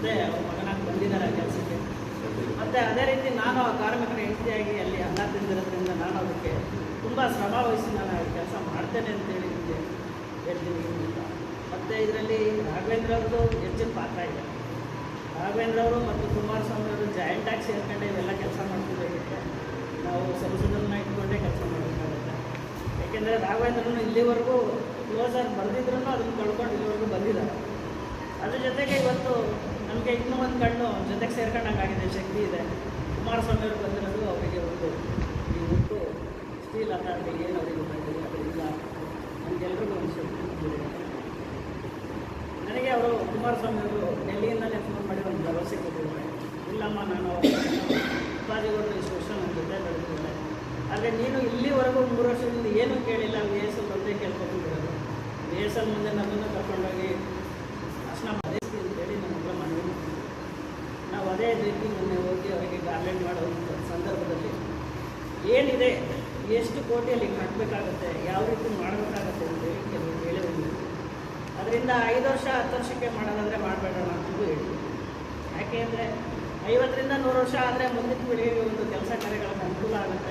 ಮತ್ತೆ ಅವ್ರ ಮಗನಾಗಿ ಬಂದಿದ್ದಾರೆ ಆ ಕೆಲಸಕ್ಕೆ. ಮತ್ತು ಅದೇ ರೀತಿ ನಾನು ಆ ಕಾರ್ಮಿಕರ ಹೆಂಡತಿಯಾಗಿ ಅಲ್ಲಿ ಅನ್ನ ತಿಂದಿರೋದ್ರಿಂದ ನಾನು ಅದಕ್ಕೆ ತುಂಬ ಶ್ರಮ ವಹಿಸಿ ನಾನು ಕೆಲಸ ಮಾಡ್ತೇನೆ ಅಂತೇಳಿ ನಿಮಗೆ ಹೇಳ್ತೀನಿ ಅಂತ. ಮತ್ತು ಇದರಲ್ಲಿ ರಾಘವೇಂದ್ರ ಅವ್ರದ್ದು ಹೆಚ್ಚಿನ ಪಾತ್ರ ಇದೆ. ರಾಘವೇಂದ್ರ ಅವರು ಮತ್ತು ಕುಮಾರಸ್ವಾಮಿ ಅವರು ಜಾಯಿಂಟಾಗಿ ಸೇರ್ಕೊಂಡೆ ಇವೆಲ್ಲ ಕೆಲಸ ಮಾಡ್ಕೋಬೇಕಿತ್ತು ನಾವು ಸಂಸದನ್ನ ಇಟ್ಕೊಂಡೇ ಕೆಲಸ ಮಾಡಬೇಕಾಗುತ್ತೆ ಯಾಕೆಂದರೆ ರಾಘವೇಂದ್ರನು ಇಲ್ಲಿವರೆಗೂ ಕ್ಲೋಸರ್ ಬರೆದಿದ್ರು ಅದನ್ನು ಕಳ್ಕೊಂಡು ಇಲ್ಲಿವರೆಗೂ ಬಂದಿದ್ದಾರೆ. ಅದ್ರ ಜೊತೆಗೆ ಇವತ್ತು ನಮಗೆ ಇನ್ನೂ ಒಂದು ಕಣ್ಣು ಜೊತೆಗೆ ಸೇರ್ಕೊಂಡಂಗಾಗಿದೆ, ಶಕ್ತಿ ಇದೆ. ಕುಮಾರಸ್ವಾಮಿ ಅವರು ಬಂದಿರೋದು ಅವರಿಗೆ ಒಂದು. ಈ ಸ್ಟೀಲ್ ಅಥಾರಿಟಿ ಏನು ಅವರಿಗೆ ಬಂದಿದೆ ಅದರಿಂದ ನಮಗೆಲ್ರಿಗೂ ಒಂದು ಶಕ್ತಿ. ನನಗೆ ಅವರು ಕುಮಾರಸ್ವಾಮಿ ಅವರು ಡೆಲ್ಲಿಯಿಂದಲೇ ಫೋನ್ ಮಾಡಿ ಒಂದು ಭರವಸೆ ಕೊಟ್ಟಿದ್ದಾರೆ. ಇಲ್ಲಮ್ಮ, ನಾನು ಉಪಾಧಿಗಳು ಇಷ್ಟು ವರ್ಷ ನನ್ನ ಜೊತೆ ಬೆಳೆದಿದ್ದಾರೆ ಆದರೆ ನೀನು ಇಲ್ಲಿವರೆಗೂ ಮೂರು ವರ್ಷದಿಂದ ಏನೂ ಕೇಳಿಲ್ಲ ವಿ ಎಸ್ ಎಲ್ ಒಂದೇ ಕೇಳ್ಕೊತಿರೋದು. ವಿ ಎಸ್ ಎಲ್ ಮುಂದೆ ನಮ್ಮನ್ನು ಕರ್ಕೊಂಡೋಗಿ ಅದೇ ರೀತಿ ಮೊನ್ನೆ ಹೋಗಿ ಅವರಿಗೆ ಗಾರ್ಲೆಂಡ್ ಮಾಡೋ ಒಂದು ಸಂದರ್ಭದಲ್ಲಿ ಏನಿದೆ, ಎಷ್ಟು ಕೋಟಿಯಲ್ಲಿ ಕಟ್ಟಬೇಕಾಗುತ್ತೆ ಯಾವ ರೀತಿ ಮಾಡಬೇಕಾಗುತ್ತೆ ಅಂತೇಳಿ ಕೆಲವರು ಹೇಳಿ ಅದರಿಂದ ಐದು ವರ್ಷ, ಹತ್ತು ವರ್ಷಕ್ಕೆ ಮಾಡೋದಾದರೆ ಮಾಡಬೇಡೋಣ ಅಂತಲೂ ಹೇಳಿದ್ರು. ಯಾಕೆ ಅಂದರೆ ಐವತ್ತರಿಂದ ನೂರು ವರ್ಷ ಆದರೆ ಮುಂದಿನ ಪೀಳಿಗೆಗೆ ಒಂದು ಕೆಲಸ ಕಾರ್ಯಗಳಿಗೆ ಅನುಕೂಲ ಆಗುತ್ತೆ.